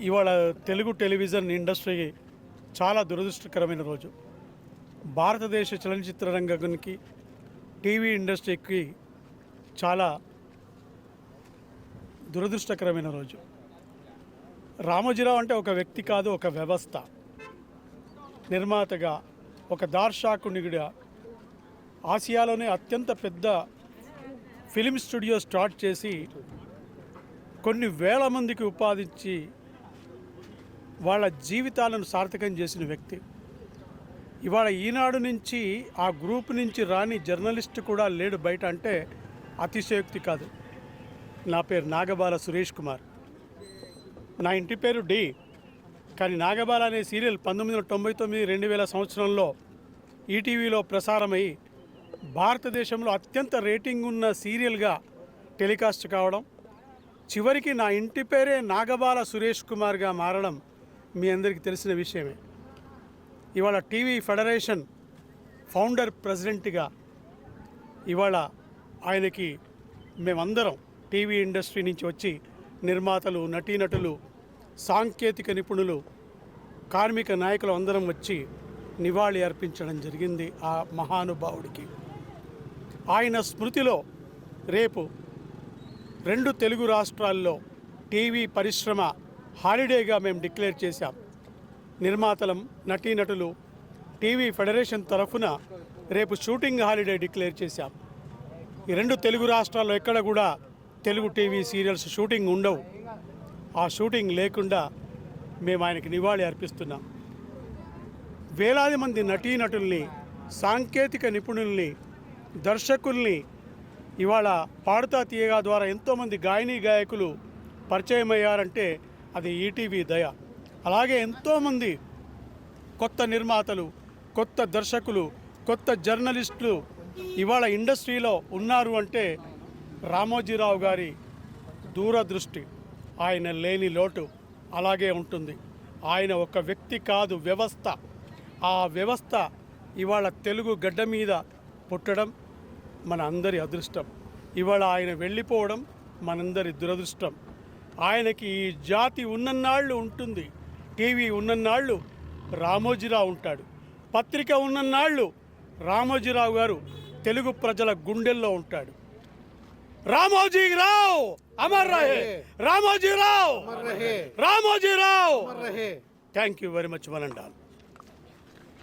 ఇవాళ Telugu television industry చాలా దురదృష్టకరమైన రోజు. భారతదేశ చలనచిత్ర రంగానికి టీవీ ఇండస్ట్రీకి చాలా దురదృష్టకరమైన రోజు. రామోజీరావు అంటే ఒక వ్యక్తి కాదు ఒక వ్యవస్థ. నిర్మాతగా ఒక దార్శాకునిగా ఆసియాలోనే అత్యంత పెద్ద ఫిలిం స్టూడియో స్టార్ట్ చేసి కొన్ని వేల మందికి ఉపాధించి వాళ్ళ జీవితాలను సార్థకం చేసిన వ్యక్తి. ఇవాళ ఈనాడు నుంచి ఆ గ్రూప్ నుంచి రాని జర్నలిస్ట్ కూడా లేడు బయట అంటే అతిశయోక్తి కాదు. నా పేరు నాగబాల సురేష్ కుమార్. నా ఇంటి పేరు డి. కానీ నాగబాల అనే సీరియల్ పంతొమ్మిది వందల తొంభై తొమ్మిది రెండు వేల సంవత్సరంలో ఈటీవీలో ప్రసారమై భారతదేశంలో అత్యంత రేటింగ్ ఉన్న సీరియల్గా టెలికాస్ట్ కావడం చివరికి నా ఇంటి పేరే నాగబాల సురేష్ కుమార్గా మారడం మీ అందరికీ తెలిసిన విషయమే. ఇవాళ టీవీ ఫెడరేషన్ ఫౌండర్ ప్రెసిడెంట్గా ఇవాళ ఆయనకి మేమందరం టీవీ ఇండస్ట్రీ నుంచి వచ్చి నిర్మాతలు నటీనటులు సాంకేతిక నిపుణులు కార్మిక నాయకులు అందరం వచ్చి నివాళి అర్పించడం జరిగింది ఆ మహానుభావుడికి. ఆయన స్మృతిలో రేపు రెండు తెలుగు రాష్ట్రాల్లో టీవీ పరిశ్రమ హాలిడేగా మేము డిక్లేర్ చేశాం. నిర్మాతలం నటీనటులు టీవీ ఫెడరేషన్ తరఫున రేపు షూటింగ్ హాలిడే డిక్లేర్ చేశాం. ఈ రెండు తెలుగు రాష్ట్రాల్లో ఎక్కడ కూడా తెలుగు టీవీ సీరియల్స్ షూటింగ్ ఉండవు. ఆ షూటింగ్ లేకుండా మేము ఆయనకి నివాళి అర్పిస్తున్నాం. వేలాది మంది నటీనటుల్ని సాంకేతిక నిపుణుల్ని దర్శకుల్ని ఇవాళ పాడుతా తీయగా ద్వారా ఎంతోమంది గాయని గాయకులు పరిచయం అయ్యారంటే అది ఈటీవీ దయ. అలాగే ఎంతోమంది కొత్త నిర్మాతలు కొత్త దర్శకులు కొత్త జర్నలిస్టులు ఇవాళ ఇండస్ట్రీలో ఉన్నారు అంటే రామోజీరావు గారి దూరదృష్టి ఆయన లేని లోటు అలాగే ఉంటుంది. ఆయన ఒక వ్యక్తి కాదు వ్యవస్థ. ఆ వ్యవస్థ ఇవాళ తెలుగు గడ్డ మీద పుట్టడం మన అందరి అదృష్టం. ఇవాళ ఆయన వెళ్ళిపోవడం మనందరి దురదృష్టం. ఆయనకి ఈ జాతి ఉన్నన్నాళ్ళు ఉంటుంది. టీవీ ఉన్నన్నాళ్ళు రామోజీరావు ఉంటాడు. పత్రిక ఉన్నన్నాళ్ళు రామోజీరావు గారు తెలుగు ప్రజల గుండెల్లో ఉంటాడు. రామోజీరావు అమర్ రహే Ramoji Rao Ramoji Rao! Thank you very much one and all